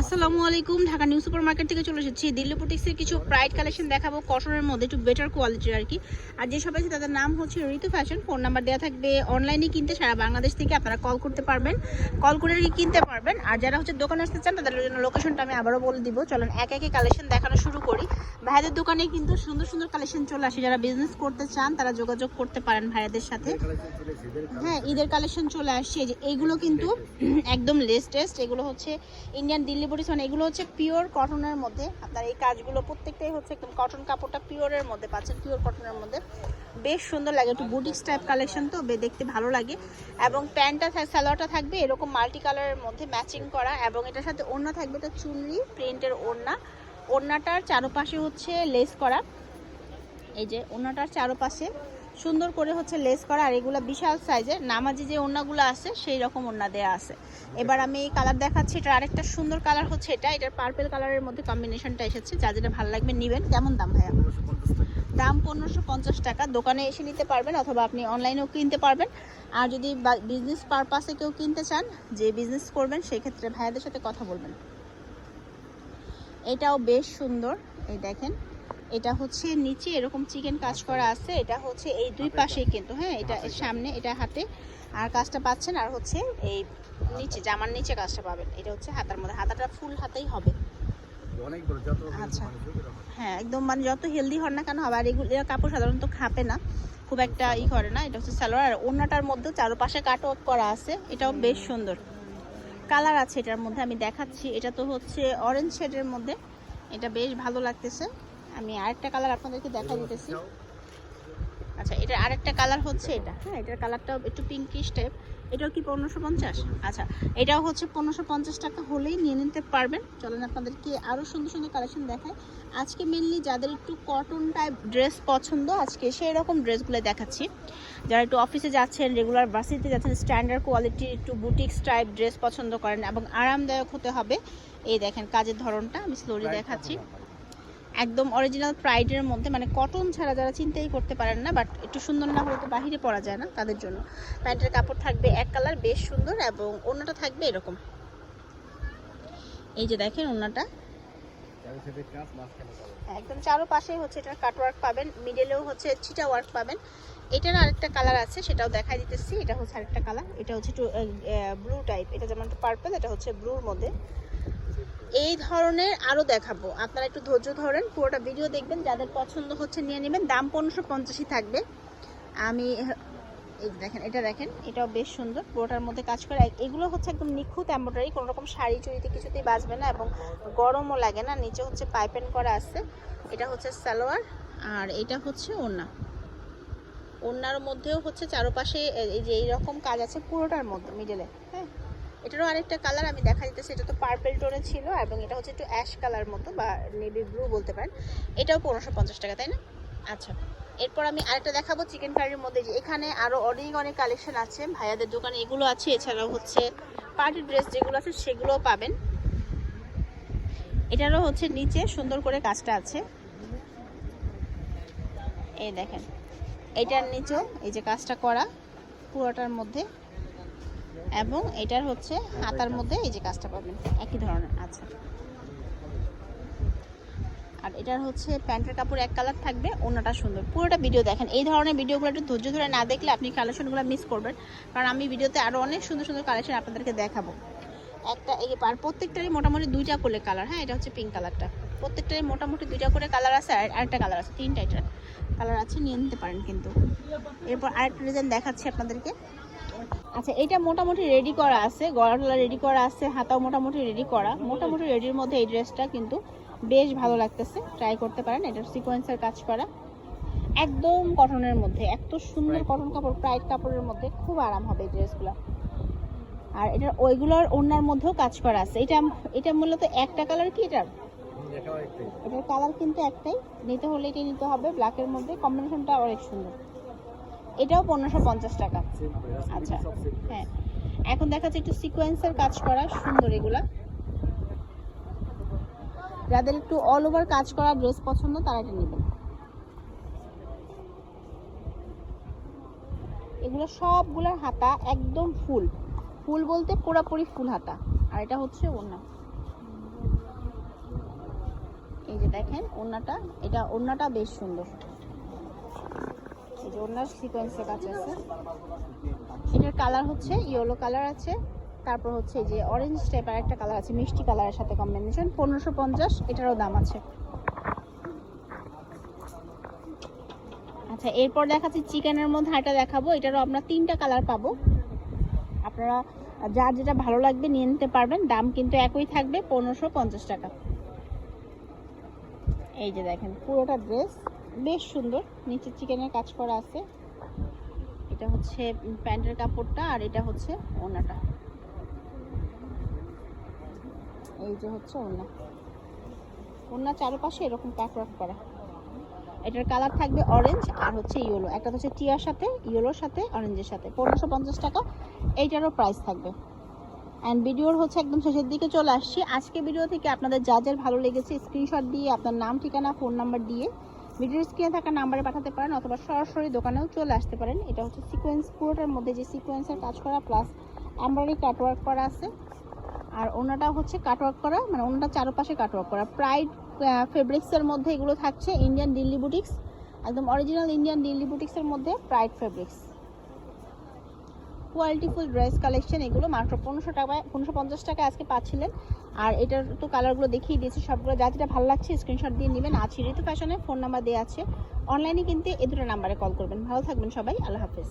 আসসালামু আলাইকুম, Dhaka new super market থেকে চলে এসেছি। দিল্লি বুটিক্সের কিছু প্রাইড কালেকশন দেখাবো, কটনের মধ্যে, একটু বেটার কোয়ালিটির আর কি। আর যে সবাই আছে তাদের নাম হচ্ছে ঋতু ফ্যাশন ফোন নাম্বার দেওয়া থাকবে অনলাইনে কিনতে সারা বাংলাদেশ থেকে আপনারা কল করতে পারবেন। কল করে কিনতে পারবেন। আর যারা হচ্ছে দোকানে আসতে চান, তাদের জন্য লোকেশনটা আমি আবারও বলে দিব। চলেন, এক একে কালেকশন দেখানো শুরু করি। ভাইদের দোকানে কিন্তু সুন্দর সুন্দর কালেকশন চলে আসে। যারা বিজনেস করতে চান, তারা যোগাযোগ করতে পারেন ভাইয়াদের সাথে। হ্যাঁ ঈদের কালেকশন চলে আসছে। যে এইগুলো কিন্তু একদম লেটেস্ট এগুলো হচ্ছে ইন্ডিয়ান দিল্লি মানে এগুলো হচ্ছে পিওর কটনের মধ্যে। আপনার এই কাজগুলো প্রত্যেকটাই হচ্ছে একদম কটন কাপড়টা পিওরের মধ্যে, পাচ্ছেন পিওর কটনের মধ্যে। বেশ সুন্দর লাগে, একটু বুটিক্স টাইপ কালেকশন তো দেখতে ভালো লাগে। এবং প্যান্টটা থাক সালোয়ারটা থাকবে এরকম মাল্টি কালারের মধ্যে ম্যাচিং করা, এবং এটার সাথে ওড়না থাকবে, এটা চুনরি প্রিন্টের ওড়না। ওড়নাটার চারপাশে হচ্ছে লেস করা। এই যে, ওড়নাটার চারপাশে সুন্দর করে হচ্ছে লেস করা আর এগুলো বিশাল সাইজের নামাজি যে ওড়নাগুলো আছে সেই রকম ওড়না দেওয়া আছে। এবার আমি এই কালার দেখাচ্ছি এটা আরেকটা সুন্দর কালার হচ্ছে এটা। এটার পার্পেল কালারের মধ্যে কম্বিনেশনটা এসেছে। যা যেটা ভালো লাগবে নেবেন। কেমন দাম ভাইয়া? দাম পনেরোশো পঞ্চাশ টাকা। দোকানে এসে নিতে পারবেন অথবা আপনি অনলাইনেও কিনতে পারবেন। আর যদি বিজনেস পারপাসে কেউ কিনতে চান যে বিজনেস করবেন সেই ক্ষেত্রে ভাইয়াদের সাথে কথা বলবেন। এটাও বেশ সুন্দর। এই দেখেন এটা হচ্ছে নিচে এরকম চিকেন কাজ করা আছে এটা হচ্ছে এই দুই পাশেই কিন্তু হ্যাঁ এটা সামনে এটা হাতে। আর কাজটা পাচ্ছেন আর হচ্ছে এই নিচে জামার নিচে কাজটা পাবেন এটা হচ্ছে হাতার মধ্যে হাতাটা ফুল হাতেই হবে। আচ্ছা। হ্যাঁ একদম মানে যত হেলদি হন না কেন হবে আর এগুলো কাপড় সাধারণত খাপে না খুব একটা ই করে না এটা হচ্ছে সালোয়ার আর ওড়নাটার মধ্যে চারপাশে কাট ওয়ার্ক করা আছে এটাও বেশ সুন্দর। কালার আছে এটার মধ্যে আমি দেখাচ্ছি এটা তো হচ্ছে অরেঞ্জ শেডের মধ্যে এটা বেশ ভালো লাগতেছে। আমি আরেকটা কালার আপনাদেরকে দেখা দিতেছি। আচ্ছা এটার আরেকটা কালার হচ্ছে এটা। হ্যাঁ এটার কালারটাও একটু পিঙ্কিশ টাইপ এটাও কি পনেরোশো পঞ্চাশ? আচ্ছা এটাও হচ্ছে পনেরোশো পঞ্চাশ টাকা হলেই নিয়ে নিতে পারবেন। চলেন আপনাদেরকে আরও সুন্দর সুন্দর কালেকশন দেখায় আজকে মেনলি যাদের একটু কটন টাইপ ড্রেস পছন্দ আজকে সেই রকম ড্রেসগুলো দেখাচ্ছি। যারা একটু অফিসে যাচ্ছেন রেগুলার বাসিতে যাচ্ছেন স্ট্যান্ডার্ড কোয়ালিটির একটু বুটিক্স টাইপ ড্রেস পছন্দ করেন এবং আরামদায়ক হতে হবে। এই দেখেন কাজের ধরনটা আমি স্লোলি দেখাচ্ছি। একদম অরিজিনাল প্রাইডের মধ্যে মানে কটন ছাড়া যারা চিন্তাই করতে পারেন না বাট একটু সুন্দর না হলে তো বাহিরে পরা যায় না তাদের জন্য। প্যান্টের কাপড় থাকবে এক কালার বেশ সুন্দর, এবং ওড়নাটা থাকবে এরকম। এই যে দেখেন চারি কালো। একদম চারোপাশেই হচ্ছে এটার কাট ওয়ার্ক পাবেন মিডলেও হচ্ছে চিটা ওয়ার্ক পাবেন। এটার আরেকটা কালার আছে, সেটাও দেখাই দিতেছি। এটা হচ্ছে আরেকটা কালার এটা হচ্ছে একটু ব্লু টাইপ এটা যেমন পার্পল এটা হচ্ছে ব্লুর মধ্যে। এই ধরনের আরও দেখাবো। আপনারা একটু ধৈর্য ধরেন, পুরোটা ভিডিও দেখবেন, যাদের পছন্দ হচ্ছে নিয়ে নেবেন। দাম পনেরোশো পঞ্চাশই থাকবে। আমি এই দেখেন, এটা দেখেন, এটাও বেশ সুন্দর। পুরোটার মধ্যে কাজ করে। এগুলো হচ্ছে একদম নিখুঁত এম্ব্রয়ডারি কোনো রকম শাড়ি চুড়িতে কিছুতেই বাঁচবে না এবং গরমও লাগে না। নিচে হচ্ছে পাইপেন করা আছে। এটা হচ্ছে সালোয়ার আর এটা হচ্ছে ওড়না। ওড়নার মধ্যেও হচ্ছে চারপাশে এই যে এইরকম কাজ আছে পুরোটার মধ্যে মিডলে হ্যাঁ? এটারও আরেকটা কালার আমি দেখা দিতেছি, এটা তো পার্পেল টোনে ছিল এবং এটা হচ্ছে একটু অ্যাশ কালার মতো বা নেভি ব্লু বলতে পারেন। এটাও পনেরোশো পঞ্চাশ টাকা, তাই না? আচ্ছা এরপর আমি আরেকটা দেখাবো চিকেন কারির মধ্যে যে এখানে আরও অনেক অনেক কালেকশন আছে। ভাইয়াদের দোকানে এগুলো আছে, এছাড়াও হচ্ছে পার্টি ড্রেস যেগুলো আছে সেগুলোও পাবেন। এটারও হচ্ছে নিচে সুন্দর করে কাজটা আছে। এই দেখেন, এটার নিচেও এই যে কাজটা করা, পুরোটার মধ্যে এবং এটার হচ্ছে হাতার মধ্যে এই যে কাজটা পাবেন একই ধরনের আচ্ছা। আর এটার হচ্ছে প্যান্টের কাপড় এক কালার থাকবে অন্যটা সুন্দর। পুরোটা ভিডিও দেখেন, এই ধরনের ভিডিওগুলো একটু ধৈর্য ধরে না দেখলে আপনি কালেকশনগুলো মিস করবেন, কারণ আমি ভিডিওতে আরও অনেক সুন্দর সুন্দর কালেকশন আপনাদেরকে দেখাবো। একটা এই আর প্রত্যেকটারই মোটামুটি দুইটা করে কালার হ্যাঁ এটা হচ্ছে পিঙ্ক কালারটা প্রত্যেকটারই মোটামুটি দুইটা করে কালার আছে, আর আরেকটা কালার আছে, তিনটা এটার কালার আছে, নিয়ে নিতে পারেন কিন্তু। এরপর আরেকটা ডিজাইন দেখাচ্ছি আপনাদেরকে। আচ্ছা এটা মোটামুটি রেডি করা আছে গলাটলা রেডি করা আছে হাতাও মোটামুটি রেডি করা। মোটামুটি রেডির মধ্যে এই ড্রেসটা কিন্তু বেশ ভালো লাগতেছে। ট্রাই করতে পারেন এটার সিকোয়েন্সের কাজ করা। একদম কটনের মধ্যে এত সুন্দর কটন কাপড় প্রাইড কাপড়ের মধ্যে খুব আরাম হবে এই ড্রেসগুলো আর এটার ওইগুলোর ওড়নার মধ্যেও কাজ করা আছে। এটা এটা মূলত একটা কালার কি এটার? এটার কালার কিন্তু একটাই। নিতে হলে এটাই নিতে হবে। ব্ল্যাকের মধ্যে কম্বিনেশনটা অনেক সুন্দর। এটাও পনেরোশো পঞ্চাশ টাকা। আচ্ছা। হ্যাঁ। এখন দেখা দেখাচ্ছে একটু সিকোয়েন্সের কাজ করা, সুন্দর এগুলা। যাদের একটু অল ওভার কাজ করা ড্রেস পছন্দ, তারা এটা নেবেন। এগুলো সবগুলোর হাতা একদম ফুল। ফুল বলতে পুরোপুরি ফুল হাতা। আর এটা হচ্ছে ওড়না। দেখেন, ওড়নাটা, এটা ওড়নাটা বেশ সুন্দর। এই যে ওড়নার সিকোয়েন্সের কাজ আছে। এটার কালার হচ্ছে ইয়েলো কালার আছে। তারপর হচ্ছে যে অরেঞ্জ টাইপের একটা কালার আছে, মিষ্টি কালারের সাথে কম্বিনেশন পনেরোশো পঞ্চাশ, এটারও দাম আছে। আচ্ছা এরপর দেখাচ্ছি চিকেনের মধ্যে একটা দেখাবো। এটারও আমরা তিনটা কালার পাবো। আপনারা যার যেটা ভালো লাগবে নিয়ে নিতে পারবেন। দাম কিন্তু একই থাকবে, পনেরোশো পঞ্চাশ টাকা। এই যে দেখেন, পুরোটা ড্রেস বেশ সুন্দর। নিচে চিকেনের কাজ করা আছে। এটা হচ্ছে প্যান্টের কাপড়টা আর এটা হচ্ছে ওনাটা। এই যে হচ্ছে ওনা। ওনার চারপাশে এরকম কাটওয়ার্ক করা। এটার কালার থাকবে অরেঞ্জ আর হচ্ছে ইয়েলো একটা হচ্ছে টিয়ার সাথে ইয়েলোর সাথে অরেঞ্জের সাথে। পনেরোশো পঞ্চাশ টাকা। এইটারও প্রাইস থাকবে। অ্যান্ড ভিডিওর হচ্ছে একদম শেষের দিকে চলে আসছি। আজকে ভিডিও থেকে আপনাদের যা যার ভালো লেগেছে স্ক্রিনশট দিয়ে আপনার নাম, ঠিকানা ফোন নাম্বার দিয়ে ভিডিওর স্ক্রিনে থাকা নাম্বারে পাঠাতে পারেন অথবা সরাসরি দোকানেও চলে আসতে পারেন। এটা হচ্ছে সিকোয়েন্স পুরোটার মধ্যে যে সিকোয়েন্সের কাজ করা প্লাস এমব্রয়ডারি কাটওয়ার্ক করা আছে। আর ওনাটা হচ্ছে কাটওয়ার্ক করা মানে ওনাটা চারপাশে কাটওয়ার্ক করা। প্রাইড ফেব্রিক্সের মধ্যে এগুলো থাকছে ইন্ডিয়ান দিল্লি বুটিক্স একদম অরিজিনাল ইন্ডিয়ান দিল্লি বুটিক্সের মধ্যে pride fabrics qualityful dress collection এগুলো মাত্র পনেরোশো টাকায়, পনেরোশো পঞ্চাশ টাকা আজকে পাচ্ছিলেন। আর এটার তো কালারগুলো দেখিয়ে দিয়েছি, সবগুলো যা যেটা ভালো লাগছে স্ক্রিনশট দিয়ে নেবেন। আছে ঋতু ফ্যাশনে ফোন নাম্বার দেওয়া আছে। অনলাইনে কিনতে এ দুটো নাম্বারে কল করবেন। ভালো থাকবেন সবাই, আল্লাহ হাফেজ।